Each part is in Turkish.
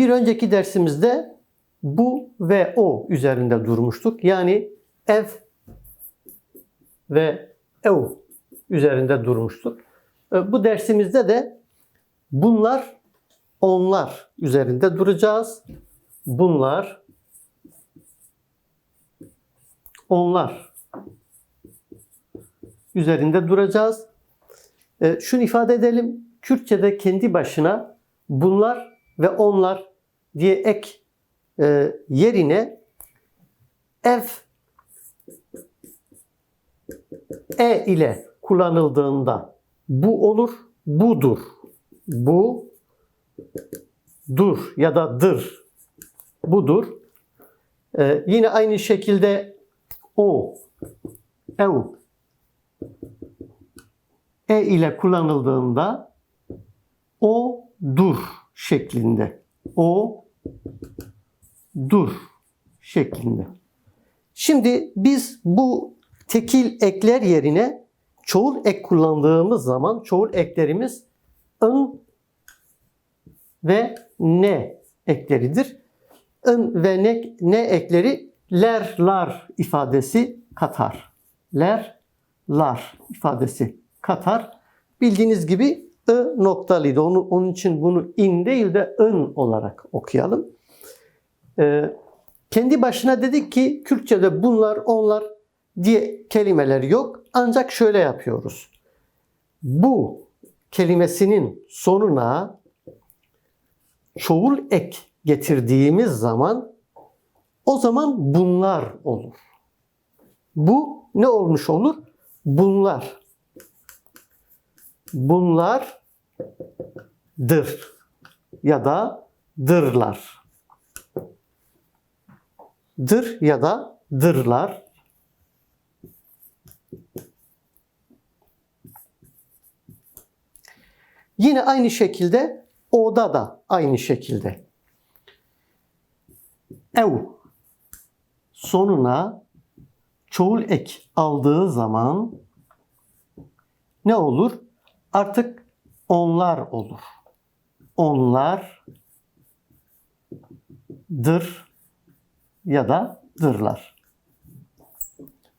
bir önceki dersimizde bu ve o üzerinde durmuştuk. Yani ev ve ev üzerinde durmuştuk. E, Bu dersimizde de bunlar, onlar üzerinde duracağız. Bunlar, onlar üzerinde duracağız. E, şunu ifade edelim. Kürtçe'de kendi başına bunlar ve onlar diye ek e, yerine ev e ile kullanıldığında bu olur, budur. Bu dur ya da dır. Budur. E, yine aynı şekilde o, ev e ile kullanıldığında o dur şeklinde. O dur şeklinde. Şimdi biz bu tekil ekler yerine çoğul ek kullandığımız zaman çoğul eklerimiz ın ve ne ekleridir. ın ve ne, ne ekleri ler, lar ifadesi katar. Ler, lar ifadesi katar. Bildiğiniz gibi ı noktalıydı. Onun, onun için bunu in değil de ın olarak okuyalım. Ee, kendi başına dedik ki Kürtçe'de bunlar, onlar diye kelimeler yok. Ancak şöyle yapıyoruz. Bu kelimesinin sonuna çoğul ek getirdiğimiz zaman o zaman bunlar olur. Bu ne olmuş olur? Bunlar. Bunlardır ya da dırlar. Dır ya da dırlar. Yine aynı şekilde oda da aynı şekilde. Ev sonuna çoğul ek aldığı zaman ne olur? Artık onlar olur. Onlar dır ya da dırlar.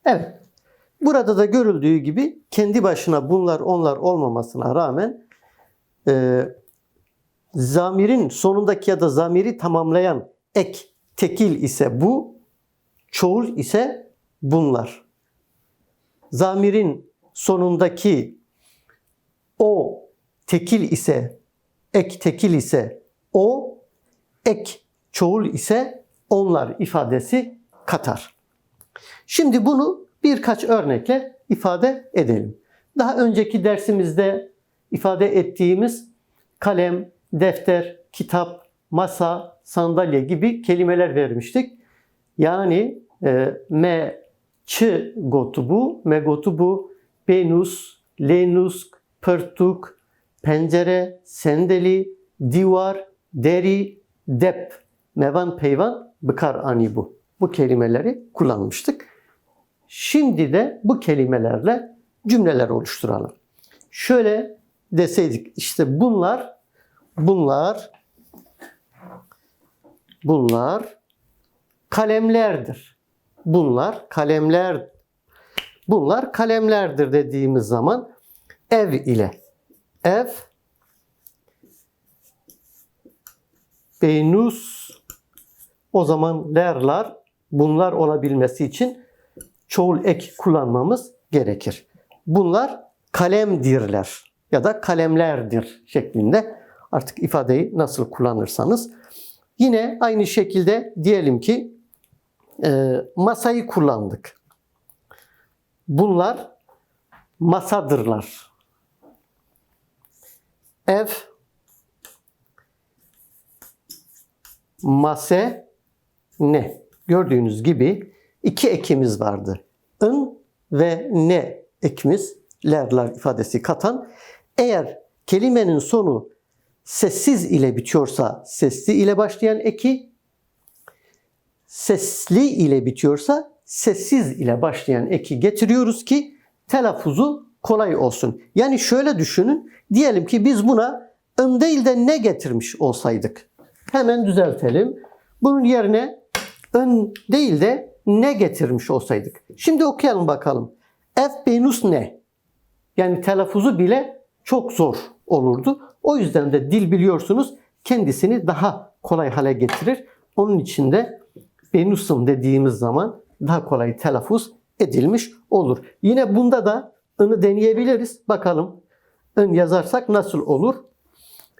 Evet. Burada da görüldüğü gibi kendi başına bunlar onlar olmamasına rağmen e, zamirin sonundaki ya da zamiri tamamlayan ek tekil ise bu, çoğul ise bunlar. Zamirin sonundaki o tekil ise, ek tekil ise o, ek çoğul ise onlar ifadesi katar. Şimdi bunu birkaç örnekle ifade edelim. Daha önceki dersimizde ifade ettiğimiz kalem, defter, kitap, masa, sandalye gibi kelimeler vermiştik. Yani e, me, ç gotu bu, me gotu bu, benus, lenusk, pırtuk, pencere, sendeli, divar, deri, dep, mevan peyvan, bıkar ani bu. Bu kelimeleri kullanmıştık. Şimdi de bu kelimelerle cümleler oluşturalım. Şöyle deseydik işte bunlar bunlar bunlar kalemlerdir. Bunlar kalemler bunlar kalemlerdir dediğimiz zaman ev ile ev benus o zaman lerlar bunlar olabilmesi için çoğul ek kullanmamız gerekir. Bunlar kalemdirler ya da kalemlerdir şeklinde artık ifadeyi nasıl kullanırsanız. Yine aynı şekilde diyelim ki e, masayı kullandık. Bunlar masadırlar. Ev mase ne? Gördüğünüz gibi iki ekimiz vardı. ın ve ne ekimiz lerler ifadesi katan. Eğer kelimenin sonu sessiz ile bitiyorsa sesli ile başlayan eki, sesli ile bitiyorsa sessiz ile başlayan eki getiriyoruz ki telaffuzu kolay olsun. Yani şöyle düşünün. Diyelim ki biz buna ın değil de ne getirmiş olsaydık. Hemen düzeltelim. Bunun yerine ön değil de ne getirmiş olsaydık. Şimdi okuyalım bakalım. F benus ne? Yani telaffuzu bile çok zor olurdu. O yüzden de dil biliyorsunuz kendisini daha kolay hale getirir. Onun için de benusum dediğimiz zaman daha kolay telaffuz edilmiş olur. Yine bunda da ını deneyebiliriz. Bakalım ın yazarsak nasıl olur?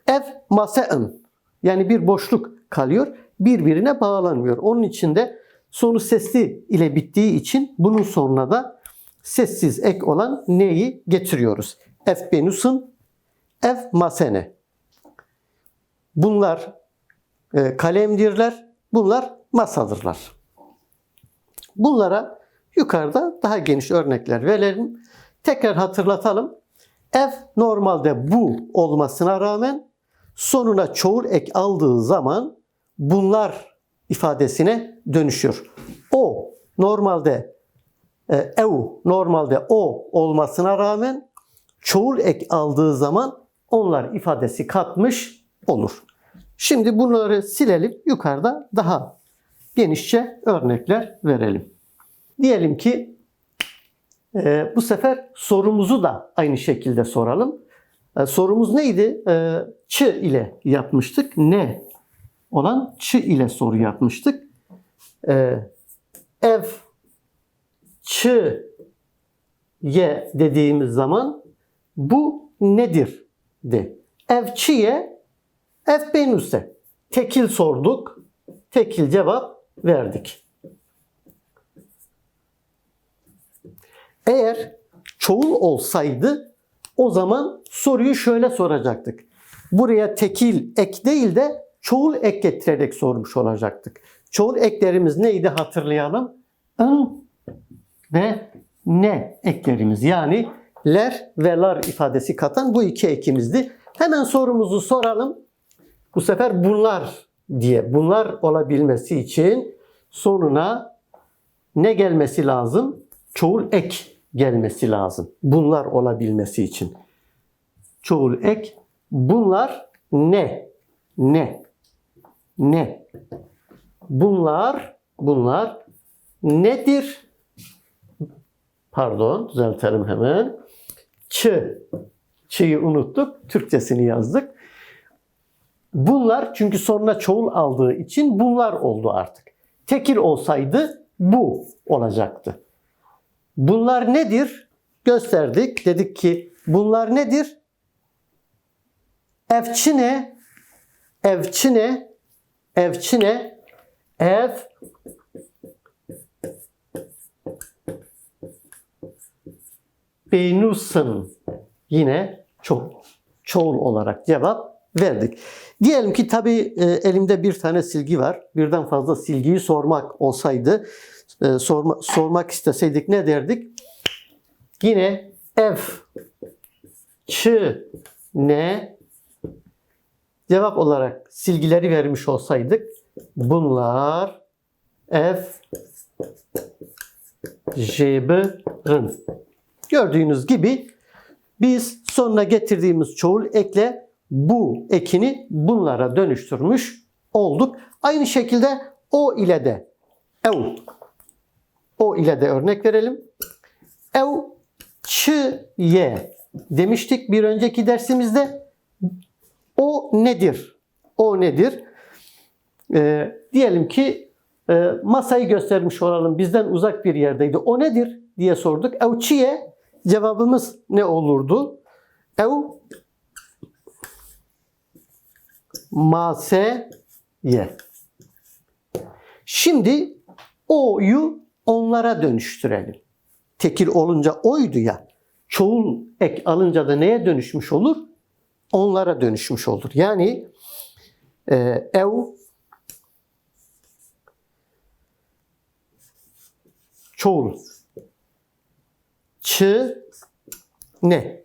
Ev mase'ın yani bir boşluk kalıyor. Birbirine bağlanmıyor. Onun için de sonu sesli ile bittiği için bunun sonuna da sessiz ek olan neyi getiriyoruz. Ev benus'un ev masene. Bunlar e, kalemdirler. Bunlar masadırlar. Bunlara yukarıda daha geniş örnekler verelim. Tekrar hatırlatalım. Ev normalde bu olmasına rağmen sonuna çoğul ek aldığı zaman bunlar ifadesine dönüşüyor. O normalde e, ev normalde o olmasına rağmen çoğul ek aldığı zaman onlar ifadesi katmış olur. Şimdi bunları silelim. Yukarıda daha genişçe örnekler verelim. Diyelim ki e, bu sefer sorumuzu da aynı şekilde soralım. E, sorumuz neydi? E, çı ile yapmıştık. Ne olan çı ile soru yapmıştık. E, ev çı ye dediğimiz zaman bu nedir de. Ev çiye ev benuse. Tekil sorduk. Tekil cevap verdik. Eğer çoğul olsaydı o zaman soruyu şöyle soracaktık. Buraya tekil ek değil de çoğul ek getirerek sormuş olacaktık. Çoğul eklerimiz neydi hatırlayalım. ın ve ne eklerimiz yani ler ve lar ifadesi katan bu iki ekimizdi. Hemen sorumuzu soralım. Bu sefer bunlar diye bunlar olabilmesi için sonuna ne gelmesi lazım? Çoğul ek gelmesi lazım. Bunlar olabilmesi için. Çoğul ek bunlar ne? Ne? Ne? Bunlar bunlar nedir? Pardon, düzeltelim hemen. Çı. Ç'yi unuttuk. Türkçesini yazdık. Bunlar çünkü sonuna çoğul aldığı için bunlar oldu artık. Tekil olsaydı bu olacaktı. Bunlar nedir? Gösterdik. Dedik ki bunlar nedir? Evçine, evçine, evçine, ev, Benus'un yine çok çoğul olarak cevap verdik. Diyelim ki tabii e, elimde bir tane silgi var. Birden fazla silgiyi sormak olsaydı, e, sorma, sormak isteseydik ne derdik? Yine ev, çı, ne cevap olarak silgileri vermiş olsaydık bunlar ev, jebırın. Gördüğünüz gibi biz sonuna getirdiğimiz çoğul ekle bu ekini bunlara dönüştürmüş olduk. Aynı şekilde o ile de ev o ile de örnek verelim. Ev çı ye demiştik bir önceki dersimizde. O nedir? O nedir? Ee, diyelim ki e, masayı göstermiş olalım. Bizden uzak bir yerdeydi. O nedir diye sorduk. Ev çiye cevabımız ne olurdu? Ev mase ye. Şimdi o'yu onlara dönüştürelim. Tekil olunca oydu ya. Çoğul ek alınca da neye dönüşmüş olur? Onlara dönüşmüş olur. Yani e, ev çoğul çı ne?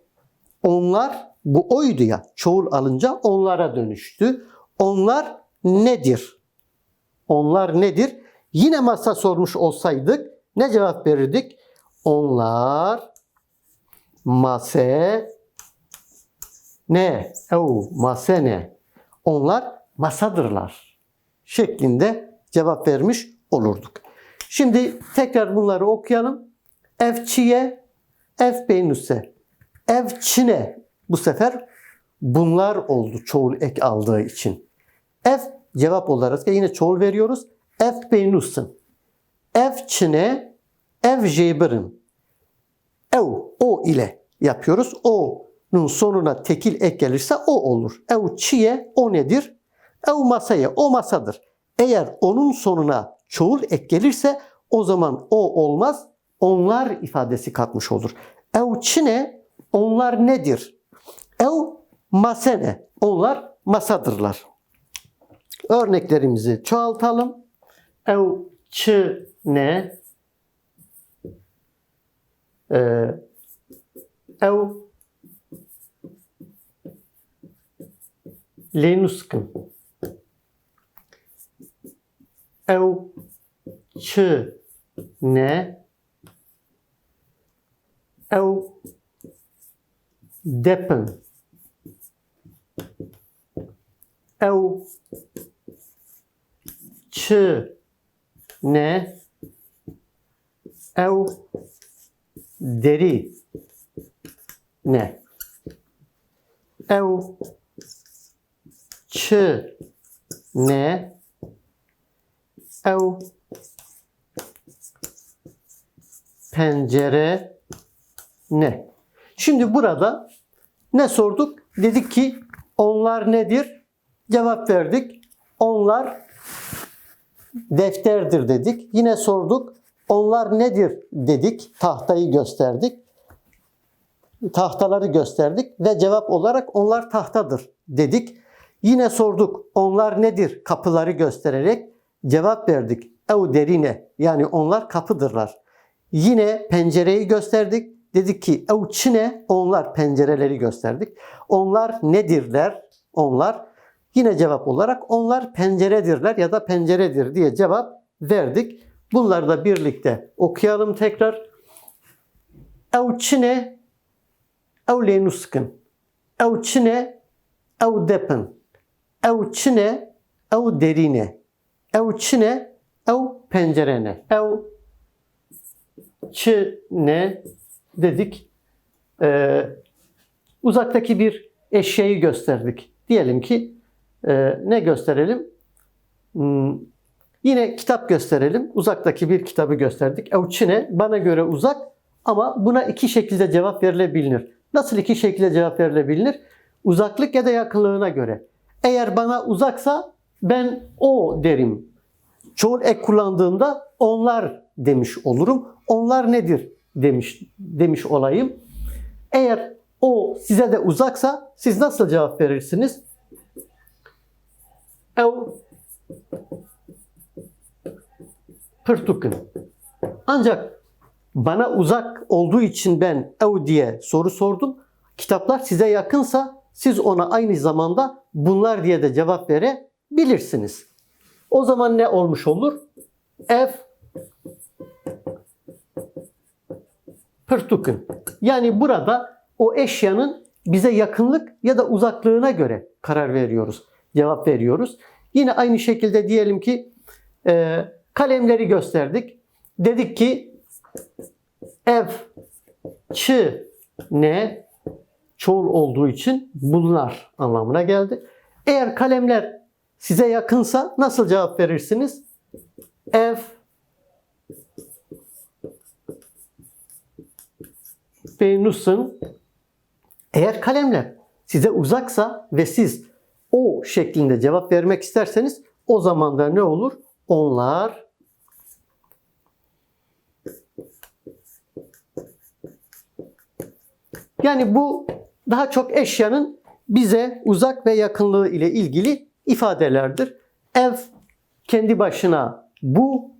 Onlar bu oydu ya çoğul alınca onlara dönüştü. Onlar nedir? Onlar nedir? Yine masa sormuş olsaydık ne cevap verirdik? Onlar mase ne? Ev mase ne? Onlar masadırlar şeklinde cevap vermiş olurduk. Şimdi tekrar bunları okuyalım. Evçiye, ev beynüse, evçine bu sefer bunlar oldu çoğul ek aldığı için. Ev cevap olarak yine çoğul veriyoruz. Ev beynusın. Evçine, ev jebirin. Ev, o ile yapıyoruz. O'nun sonuna tekil ek gelirse o olur. Ev çiye, o nedir? Ev masaya, o masadır. Eğer onun sonuna çoğul ek gelirse o zaman o olmaz. Onlar ifadesi katmış olur. Ev çine, onlar nedir? Ev masene, onlar masadırlar. Örneklerimizi çoğaltalım. Ev çı ne? Ee, ev lenuskın. Ev çı ne? Ev depen. Ev çı ne? Ev deri ne? Ev çı ne? Ev pencere ne? Şimdi burada ne sorduk? Dedik ki onlar nedir? Cevap verdik. Onlar defterdir dedik. Yine sorduk. Onlar nedir dedik. Tahtayı gösterdik. Tahtaları gösterdik ve cevap olarak onlar tahtadır dedik. Yine sorduk. Onlar nedir? Kapıları göstererek cevap verdik. Ev derine yani onlar kapıdırlar. Yine pencereyi gösterdik. Dedik ki ev çine onlar pencereleri gösterdik. Onlar nedirler? Onlar Yine cevap olarak onlar penceredirler ya da penceredir diye cevap verdik. Bunları da birlikte okuyalım tekrar. Evçine evlenuskın. Evçine evdepen. Evçine ev derine. Evçine ev pencerene. Ev çine dedik. Ee, uzaktaki bir eşyayı gösterdik. Diyelim ki ee, ne gösterelim? Hmm, yine kitap gösterelim. Uzaktaki bir kitabı gösterdik. Evçine bana göre uzak ama buna iki şekilde cevap verilebilir. Nasıl iki şekilde cevap verilebilir? Uzaklık ya da yakınlığına göre. Eğer bana uzaksa ben o derim. Çoğul ek kullandığımda onlar demiş olurum. Onlar nedir demiş demiş olayım. Eğer o size de uzaksa siz nasıl cevap verirsiniz? Ev pırtukun. Ancak bana uzak olduğu için ben ev diye soru sordum. Kitaplar size yakınsa siz ona aynı zamanda bunlar diye de cevap verebilirsiniz. O zaman ne olmuş olur? Ev pırtukun. Yani burada o eşyanın bize yakınlık ya da uzaklığına göre karar veriyoruz cevap veriyoruz. Yine aynı şekilde diyelim ki e, kalemleri gösterdik. Dedik ki ev, çı, ne çoğul olduğu için bunlar anlamına geldi. Eğer kalemler size yakınsa nasıl cevap verirsiniz? Ev, Venüs'ün eğer kalemler size uzaksa ve siz o şeklinde cevap vermek isterseniz o zaman da ne olur? Onlar Yani bu daha çok eşyanın bize uzak ve yakınlığı ile ilgili ifadelerdir. Ev kendi başına bu,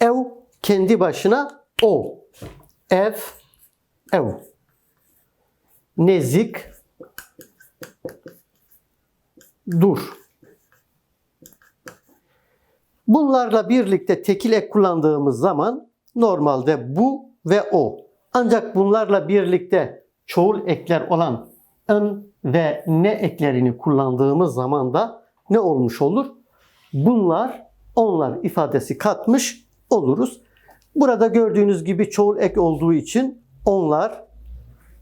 ev kendi başına o. Ev, ev. Nezik, dur. Bunlarla birlikte tekil ek kullandığımız zaman normalde bu ve o. Ancak bunlarla birlikte çoğul ekler olan ın ve ne eklerini kullandığımız zaman da ne olmuş olur? Bunlar, onlar ifadesi katmış oluruz. Burada gördüğünüz gibi çoğul ek olduğu için onlar,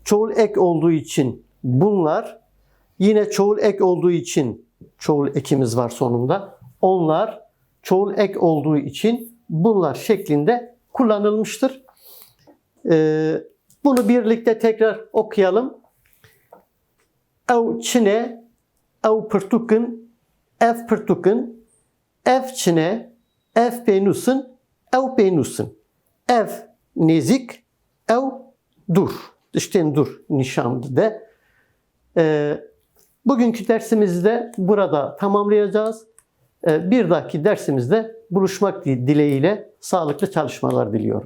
çoğul ek olduğu için bunlar, yine çoğul ek olduğu için çoğul ekimiz var sonunda. Onlar, çoğul ek olduğu için bunlar şeklinde kullanılmıştır. Ee, bunu birlikte tekrar okuyalım. Ev çine, ev pırtukın, ev pırtukın, ev çine, ev penusın, ev penusın. Ev nezik, ev dur. Dışten dur nişanlı de. Ee, bugünkü dersimizi de burada tamamlayacağız. Ee, bir dahaki dersimizde buluşmak dileğiyle sağlıklı çalışmalar diliyorum.